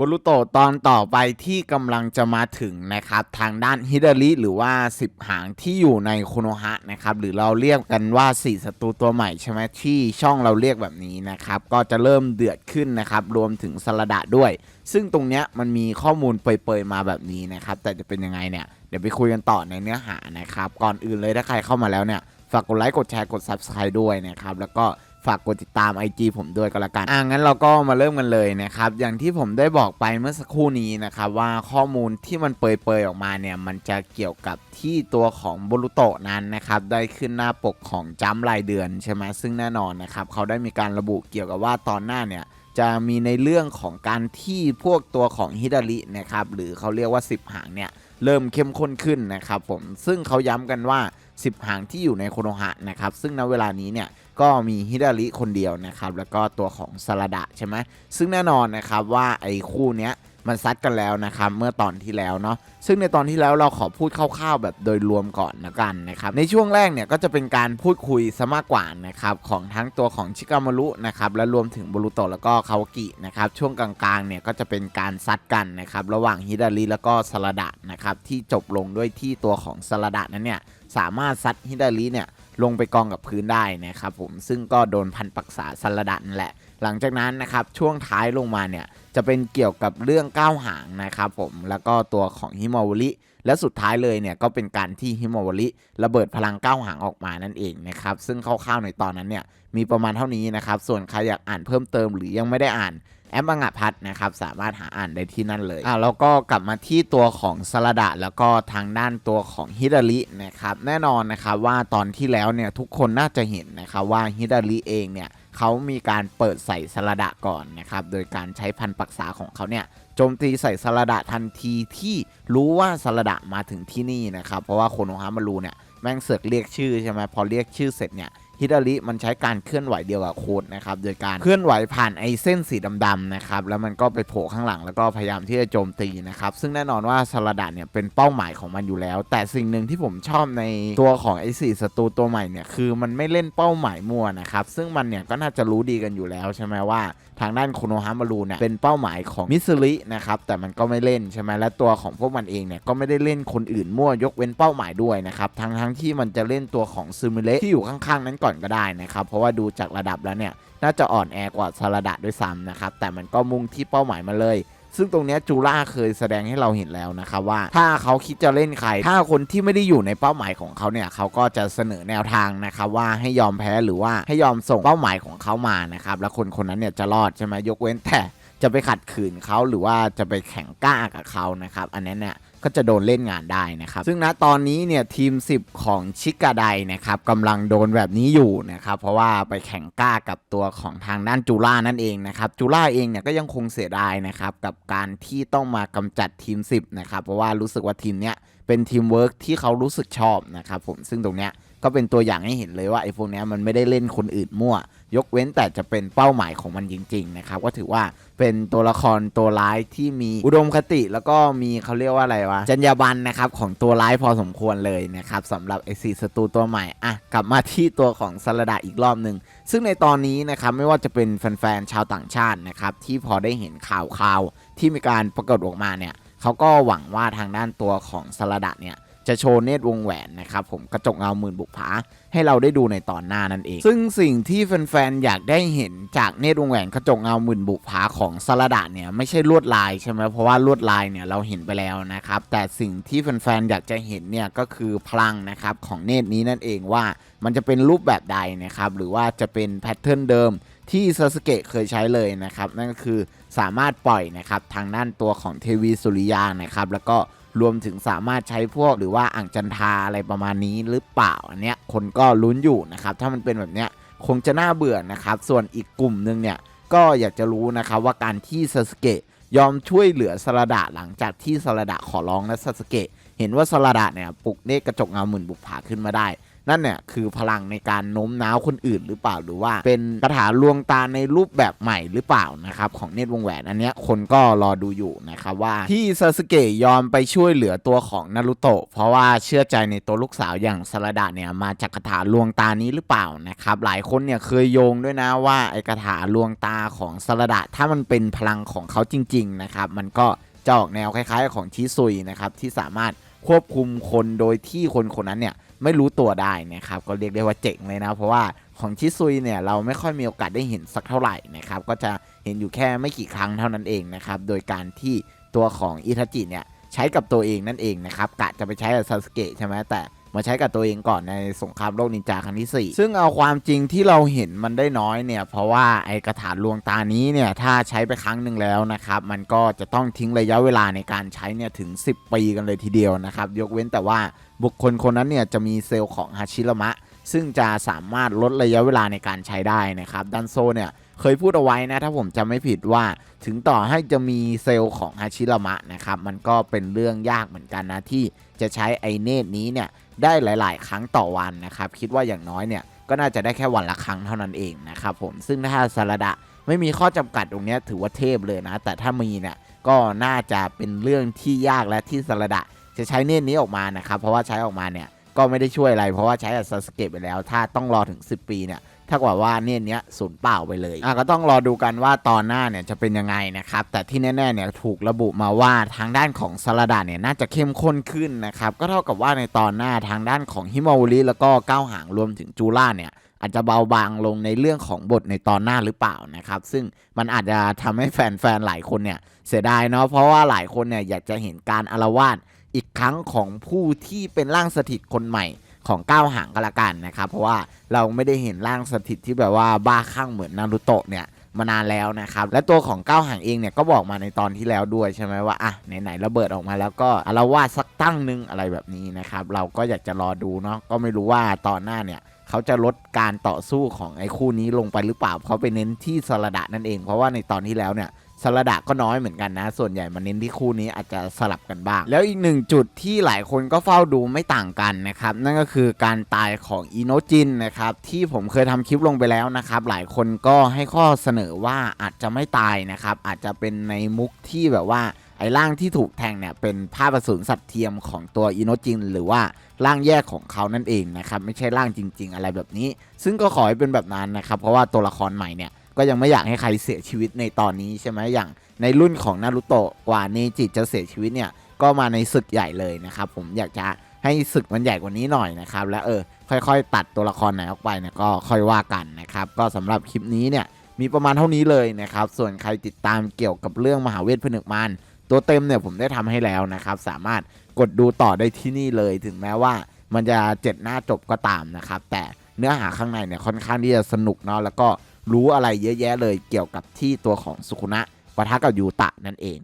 บรุโตตอนต่อไปที่กำลังจะมาถึงนะครับ ทางด้านฮิดาริหรือว่า 10 หางที่อยู่ในโคโนฮะนะครับ หรือเราเรียกกันว่า 4ศัตรูตัวใหม่ใช่ไหมที่ช่องเราเรียกแบบนี้นะครับ ก็จะเริ่มเดือดขึ้นนะครับ รวมถึงสลดะด้วย ซึ่งตรงเนี้ยมันมีข้อมูลเปยๆมาแบบนี้นะครับ แต่จะเป็นยังไงเนี่ย เดี๋ยวไปคุยกันต่อในเนื้อหานะครับ ก่อนอื่นเลยถ้าใครเข้ามาแล้วเนี่ยฝากกดไลค์กดแชร์กด Subscribe ด้วยนะครับแล้วก็ ฝากกดติดตาม IG ผมด้วยก็แล้วกันอะงั้นเราก็มาเริ่มกันเลยนะครับ อย่างที่ผมได้บอกไปเมื่อสักครู่นี้นะครับว่าข้อมูลที่มันเปยๆออกมาเนี่ย มันจะเกี่ยวกับที่ตัวของบรุโตะนั้นนะครับได้ขึ้นหน้าปกของจัมป์รายเดือนใช่ไหมซึ่งแน่นอนนะครับเขาได้มีการระบุเกี่ยวกับว่าตอนหน้าเนี่ยจะมีในเรื่องของการที่พวกตัวของฮิดารินะครับหรือเขาเรียกว่า 10 หางเนี่ยเริ่มเข้มข้นขึ้นนะครับผมซึ่งเขาย้ำกันว่า 10 หางที่อยู่ในโคโนฮะนะครับ ซึ่งณเวลานี้เนี่ยก็มีฮิดาริคนเดียวนะครับ แล้วก็ตัวของซาลาดะใช่ไหมซึ่งแน่นอนนะครับว่าไอ้คู่เนี้ย มันซัดกันแล้วนะครับเมื่อตอนที่แล้วเนาะซึ่งในตอนที่แล้วเราขอพูดคร่าวๆแบบโดยรวมก่อนนะกันนะครับในช่วงแรกเนี่ยก็จะเป็นการพูดคุยซะมากกว่านะครับของทั้งตัวของชิกามารุนะครับและรวมถึงบรุโตะแล้วก็คาวากินะครับช่วงกลางๆเนี่ยก็จะเป็นการซัดกันนะครับระหว่างฮิดาริแล้วก็สลาดะนะครับที่จบลงด้วยที่ตัวของสลาดะนั้นเนี่ยสามารถซัดฮิดาริเนี่ย ลงไปกองกับพื้นได้นะครับผมซึ่งก็โดนพันปักษาสลดะนั่นแหละ หลังจากนั้นนะครับช่วงท้ายลงมาเนี่ยจะเป็นเกี่ยวกับเรื่องก้าวหางนะครับผมแล้วก็ตัวของฮิมาวริและสุดท้ายเลยเนี่ยก็เป็นการที่ฮิมาวริระเบิดพลังก้าวหางออกมานั่นเองนะครับซึ่งคร่าวๆในตอนนั้นเนี่ยมีประมาณเท่านี้นะครับส่วนใครอยากอ่านเพิ่มเติมหรือยังไม่ได้อ่าน แอปมังงะพัดนะครับสามารถหาอ่านได้ที่นั่นเลยอ่าแล้วก็กลับมาที่ตัวของสลดะแล้วก็ทางด้านตัวของฮิดารินะครับแน่นอนนะครับว่าตอนที่แล้วเนี่ยทุกคนน่าจะเห็นนะครับว่าฮิดาริเองเนี่ยเขามีการเปิดใส่สลดะก่อนนะครับโดยการใช้พันปักษาของเขาเนี่ยโจมตีใส่สลดะทันทีที่รู้ว่าสลดะมาถึงที่นี่นะครับเพราะว่าโคโนฮามารูเนี่ยแม่งเสือกเรียกชื่อใช่ไหมพอเรียกชื่อเสร็จเนี่ย ฮิดาริมันใช้การเคลื่อนไหวเดียวกับโค้ดนะครับโดยการเคลื่อนไหวผ่านไอ้เส้นสีดำๆนะครับแล้วมันก็ไปโผล่ข้างหลังแล้วก็พยายามที่จะโจมตีนะครับซึ่งแน่นอนว่าสลัดะเนี่ยเป็นเป้าหมายของมันอยู่แล้ว แต่สิ่งหนึ่งที่ผมชอบในตัวของไอ้สี่ศัตรูตัวใหม่เนี่ยคือมันไม่เล่นเป้าหมายมั่วนะครับซึ่งมันเนี่ยก็น่าจะรู้ดีกันอยู่แล้วใช่ไหมว่าทางด้านโคโนฮามารูเนี่ยเป็นเป้าหมายของมิสรินะครับแต่มันก็ไม่เล่นใช่ไหมและตัวของพวกมันเองเนี่ยก็ไม่ได้เล่นคนอื่นมั่วยกเว้นเป้าหมายด้วยนะครับทั้งทั้งที่มันจะเล่นตัวของซูมิเลที่อยู่ข้างๆนั้นก่อนก็ได้นะครับ เพราะว่าดูจากระดับแล้วเนี่ย น่าจะอ่อนแอกว่าซาลดะด้วยซ้ำนะครับ แต่มันก็มุ่งที่เป้าหมายมาเลย ซึ่งตรงนี้จูล่าเคยแสดงให้เราเห็นแล้วนะครับว่า ถ้าเขาคิดจะเล่นใคร ถ้าคนที่ไม่ได้อยู่ในเป้าหมายของเขาเนี่ยเขาก็จะเสนอแนวทางนะครับว่าให้ยอมแพ้หรือว่าให้ยอมส่งเป้าหมายของเขามานะครับแล้วคนคนนั้นเนี่ยจะรอดใช่ไหมยกเว้นแต่ จะไปขัดขืนเขาหรือว่าจะไปแข่งกล้ากับเขานะครับ อันนั้นเนี่ยก็จะโดนเล่นงานได้นะครับ ซึ่งณตอนนี้เนี่ยทีม 10 ของชิกาไดนะครับกำลังโดนแบบนี้อยู่นะครับ เพราะว่าไปแข่งกล้ากับตัวของทางด้านจูล่านั่นเองนะครับจูล่าเองเนี่ยก็ยังคงเสียดายนะครับกับการที่ต้องมากำจัดทีม 10 นะครับ เพราะว่ารู้สึกว่าทีมเนี้ยเป็นทีมเวิร์กที่เขารู้สึกชอบนะครับผมซึ่งตรงเนี้ย ก็เป็นตัวอย่างให้เห็นเลยว่าไอ้พวกนี้มันไม่ได้เล่นคนอื่นมั่ว ยกเว้นแต่จะเป็นเป้าหมายของมันจริงๆนะครับก็ถือว่าเป็นตัวละครตัวร้ายที่มีอุดมคติ แล้วก็มีเขาเรียกว่าอะไรวะจรรยาบรรณนะครับของตัวร้ายพอสมควรเลยนะครับสำหรับไอซีศัตรูตัวใหม่อะกลับมาที่ตัวของสลดะอีกรอบหนึ่งซึ่งในตอนนี้นะครับไม่ว่าจะเป็นแฟนๆชาวต่างชาตินะครับที่พอได้เห็นข่าวข่าวๆที่มีการปรากฏออกมาเนี่ยเขาก็หวังว่าทางด้านตัวของสลดะเนี่ย จะโชว์เนตรวงแหวนนะครับผมกระจกเงาหมื่นบุกผาให้เราได้ดูในตอนหน้านั่นเอง ซึ่งสิ่งที่แฟนๆอยากได้เห็นจากเนตรวงแหวนกระจกเงาหมื่นบุกผาของสลดะเนี่ยไม่ใช่ลวดลายใช่ไหมเพราะว่าลวดลายเนี่ยเราเห็นไปแล้วนะครับแต่สิ่งที่แฟนๆอยากจะเห็นเนี่ยก็คือพลังนะครับของเนตรนี้นั่นเองว่ามันจะเป็นรูปแบบใดนะครับหรือว่าจะเป็นแพทเทิร์นเดิมที่ซาสเกะเคยใช้เลยนะครับนั่นก็คือสามารถปล่อยนะครับทางด้านตัวของเทวีสุริยานะครับแล้วก็ รวมถึงสามารถใช้พวกหรือว่าอ่างจันทาอะไรประมาณนี้หรือเปล่าอันเนี้ยคนก็ลุ้นอยู่นะครับ ถ้ามันเป็นแบบเนี้ยคงจะน่าเบื่อนะครับ ส่วนอีกกลุ่มหนึ่งเนี่ยก็อยากจะรู้นะครับว่าการที่ซาสเกะยอมช่วยเหลือสลดะหลังจากที่สลดะขอร้องและซาสเกะเห็นว่าสลดะเนี่ยปลุกเนกกระจกเงาหมื่นบุกผาขึ้นมาได้ นั่นเนี่ยคือพลังในการโน้มน้าวคนอื่นหรือเปล่าหรือว่า เป็นคาถาลวงตาในรูปแบบใหม่หรือเปล่านะครับของเนตรวงแหวนอันเนี้ยคนก็รอดูอยู่นะครับว่าที่ซาสึเกะยอมไปช่วยเหลือตัวของนารุโตะเพราะว่าเชื่อใจในตัวลูกสาวอย่างสารดะเนี่ยมาจากคาถาลวงตานี้หรือเปล่านะครับหลายคนเนี่ยเคยโยงด้วยนะว่าไอ้คาถาลวงตาของสารดะถ้ามันเป็นพลังของเขาจริง ๆ นะครับมันก็จะออกแนวคล้ายๆ ของชิซุยนะครับที่สามารถควบคุมคนโดยที่คนคนนั้นเนี่ย ไม่รู้ตัวได้นะครับก็เรียกได้ว่าเจ๋งเลยนะ เพราะว่าของชิซุยเนี่ยเราไม่ค่อยมีโอกาสได้เห็นสักเท่าไหร่นะครับก็จะเห็นอยู่แค่ไม่กี่ครั้งเท่านั้นเองนะครับโดยการที่ตัวของอิทาจิเนี่ยใช้กับตัวเองนั่นเองนะครับกะจะไปใช้กับซาสเกะใช่ไหมแต่ มาใช้กับตัวเองก่อนในสงครามโลกนินจาครั้งที่ 4 ซึ่งเอาความจริงที่เราเห็นมันได้น้อยเนี่ย เพราะว่าไอกระถานลวงตานี้เนี่ย ถ้าใช้ไปครั้งหนึ่งแล้วนะครับ มันก็จะต้องทิ้งระยะเวลาในการใช้เนี่ยถึง 10 ปีกันเลยทีเดียวนะครับ ยกเว้นแต่ว่าบุคคลคนนั้นเนี่ยจะมีเซลล์ของฮาชิรมะซึ่งจะสามารถลดระยะเวลาในการใช้ได้นะครับดันโซเนี่ย เคยพูดเอาไว้นะ ถ้าผมจำไม่ผิดว่าถึงต่อให้จะมีเซลล์ของฮาชิรามะนะครับ มันก็เป็นเรื่องยากเหมือนกันนะ ที่จะใช้ไอเนตนี้เนี่ยได้หลาย ๆ ครั้งต่อวันนะครับ คิดว่าอย่างน้อยเนี่ยก็น่าจะได้แค่วันละครั้งเท่านั้นเองนะครับผมซึ่งถ้าสารดะไม่มีข้อจำกัดตรงนี้ถือว่าเทพเลยนะ แต่ถ้ามีเนี่ยก็น่าจะเป็นเรื่องที่ยากและที่สารดะจะใช้เนตนี้ออกมานะครับ เพราะว่าใช้ออกมาเนี่ยก็ไม่ได้ช่วยอะไร เพราะว่าใช้อัซาสเก็ตไปแล้ว ถ้าต้องรอถึง 10 ปีเนี่ย ถ้ากว่าว่าเนี่ยเนี้ยศูนย์เปล่าไปเลยอะก็ต้องรอดูกันว่าตอนหน้าเนี่ยจะเป็นยังไงนะครับ แต่ที่แน่ๆเนี่ยถูกระบุมาว่าทางด้านของซาลาดาเนี่ยน่าจะเข้มข้นขึ้นนะครับ ก็เท่ากับว่าในตอนหน้าทางด้านของฮิมาวริแล้วก็ก้าวหางรวมถึงจูล่าเนี่ยอาจจะเบาบางลงในเรื่องของบทในตอนหน้าหรือเปล่านะครับ ซึ่งมันอาจจะทำให้แฟนๆหลายคนเนี่ยเสียดายเนาะเพราะว่าหลายคนเนี่ยอยากจะเห็นการอารวาสอีกครั้งของผู้ที่เป็นร่างสถิตคนใหม่ ของก้าวหางก็แล้วกันนะครับเพราะว่าเราไม่ได้เห็นร่างสถิตที่แบบว่าบ้าคลั่งเหมือนนารูโตะเนี่ยมานานแล้วนะครับ และตัวของก้าวหางเองเนี่ยก็บอกมาในตอนที่แล้วด้วยใช่ไหมว่าอะไหนๆระเบิดออกมาแล้วก็อารวาสสักตั้งนึงอะไรแบบนี้นะครับ เราก็อยากจะรอดูเนาะก็ไม่รู้ว่าตอนหน้าเนี่ยเขาจะลดการต่อสู้ของไอ้คู่นี้ลงไปหรือเปล่าเขาไปเน้นที่สระดะนั่นเอง เพราะว่าในตอนที่แล้วเนี่ย สระดะก็น้อยเหมือนกันนะ ส่วนใหญ่มาเน้นที่คู่นี้อาจจะสลับกันบ้าง แล้วอีกหนึ่งจุดที่หลายคนก็เฝ้าดูไม่ต่างกันนะครับ นั่นก็คือการตายของอิโนจินนะครับ ที่ผมเคยทำคลิปลงไปแล้วนะครับ หลายคนก็ให้ข้อเสนอว่าอาจจะไม่ตายนะครับ อาจจะเป็นในมุกที่แบบว่าไอ้ร่างที่ถูกแทงเนี่ยเป็นภาพประสูนสัตว์เทียมของตัวอิโนจินหรือว่าร่างแยกของเขานั่นเองนะครับไม่ใช่ร่างจริง ๆ อะไรแบบนี้ ซึ่งก็ขอให้เป็นแบบนั้นนะครับ เพราะว่าตัวละครใหม่เนี่ย ก็ยังไม่อยากให้ใครเสียชีวิตในตอนนี้ใช่ไหมอย่างในรุ่นของนารุโตะกว่าเนจิจะเสียชีวิตเนี่ยก็มาในศึกใหญ่เลยนะครับ ผมอยากจะให้ศึกมันใหญ่กว่านี้หน่อยนะครับ แล้วเออค่อยๆ ตัดตัวละครไหนออกไปเนี่ยก็ค่อยว่ากันนะครับ ก็สำหรับคลิปนี้เนี่ยมีประมาณเท่านี้เลยนะครับ ส่วนใครติดตามเกี่ยวกับเรื่องมหาเวทผนึกมารตัวเต็มเนี่ยผมได้ทำให้แล้วนะครับ สามารถกดดูต่อได้ที่นี่เลย ถึงแม้ว่ามันจะเจ็ดหน้าจบก็ตามนะครับ แต่เนื้อหาข้างในเนี่ยค่อนข้างที่จะสนุกเนาะแล้วก็ รู้อะไรเยอะแยะเลยเกี่ยวกับที่ตัวของสุคุนะปะทะกับยูตะนั่นเอง